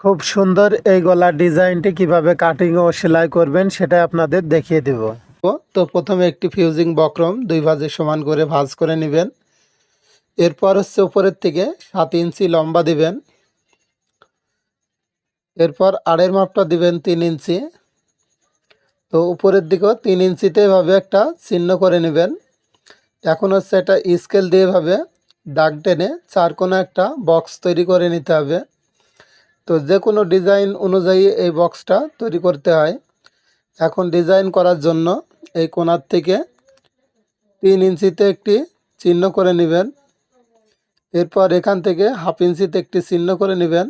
খুব সুন্দর এই গলার ডিজাইনটি কীভাবে কাটিং ও সেলাই করবেন সেটা আপনাদের দেখিয়ে দেব। তো প্রথমে একটি ফিউজিং বক্রম দুই ভাজে সমান করে ভাঁজ করে নেবেন। এরপর হচ্ছে উপরের থেকে সাত ইঞ্চি লম্বা দিবেন। এরপর আড়ের মাপটা দিবেন তিন ইঞ্চি। তো উপরের দিকেও তিন ইঞ্চিতে এভাবে একটা চিহ্ন করে নেবেন। এখন হচ্ছে একটা স্কেল দিয়ে এভাবে দাগ টেনে চার কোনো একটা বক্স তৈরি করে নিতে হবে। তো যে কোনো ডিজাইন অনুযায়ী এই বক্সটা তৈরি করতে হয়। এখন ডিজাইন করার জন্য এই কোণার থেকে তিন ইঞ্চিতে একটি চিহ্ন করে নেবেন। এরপর এখান থেকে হাফ ইঞ্চিতে একটি চিহ্ন করে নেবেন।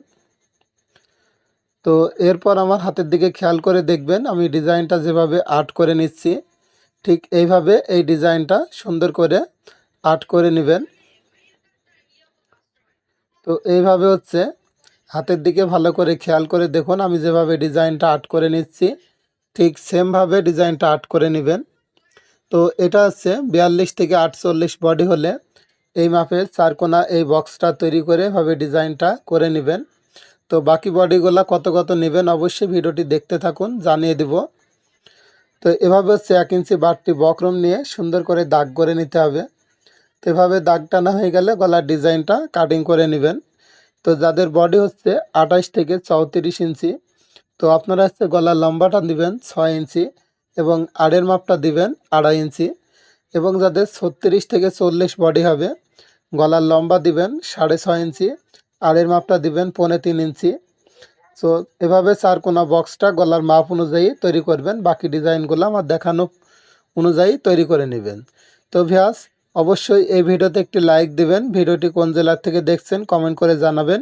তো এরপর আমার হাতের দিকে খেয়াল করে দেখবেন, আমি ডিজাইনটা যেভাবে আর্ট করে নিচ্ছি, ঠিক এইভাবে এই ডিজাইনটা সুন্দর করে আর্ট করে নেবেন। তো এইভাবে হচ্ছে হাতের দিকে ভালো করে খেয়াল করে দেখুন, আমি যেভাবে ডিজাইনটা আর্ট করে নিচ্ছি, ঠিক সেমভাবে ডিজাইনটা আর্ট করে নেবেন। তো এটা হচ্ছে বিয়াল্লিশ থেকে আটচল্লিশ বডি হলে এই মাপের চারকোনা এই বক্সটা তৈরি করে এভাবে ডিজাইনটা করে নেবেন। তো বাকি বডিগুলো কত কত নেবেন অবশ্যই ভিডিওটি দেখতে থাকুন, জানিয়ে দেব। তো এভাবে হচ্ছে এক ইঞ্চি বাড়তি বক্রম নিয়ে সুন্দর করে দাগ করে নিতে হবে। তো এভাবে দাগ টানা হয়ে গেলে গলার ডিজাইনটা কাটিং করে নেবেন। তো যাদের বডি হচ্ছে আঠাশ থেকে চৌত্রিশ ইঞ্চি তো আপনারা হচ্ছে গলার লম্বাটা দিবেন ছয় ইঞ্চি এবং আড়ের মাপটা দিবেন আড়াই ইঞ্চি এবং যাদের ছত্রিশ থেকে চল্লিশ বডি হবে, গলার লম্বা দিবেন সাড়ে ছয় ইঞ্চি আড়ের মাপটা দিবেন পৌনে তিন ইঞ্চি তো এভাবে চার কোনা বক্সটা গলার মাপ অনুযায়ী তৈরি করবেন, বাকি ডিজাইনগুলো আমার দেখানো অনুযায়ী তৈরি করে নেবেন। তো ভিয়াস অবশ্যই এই ভিডিওতে একটি লাইক দিবেন। ভিডিওটি কোন জেলার থেকে দেখছেন কমেন্ট করে জানাবেন।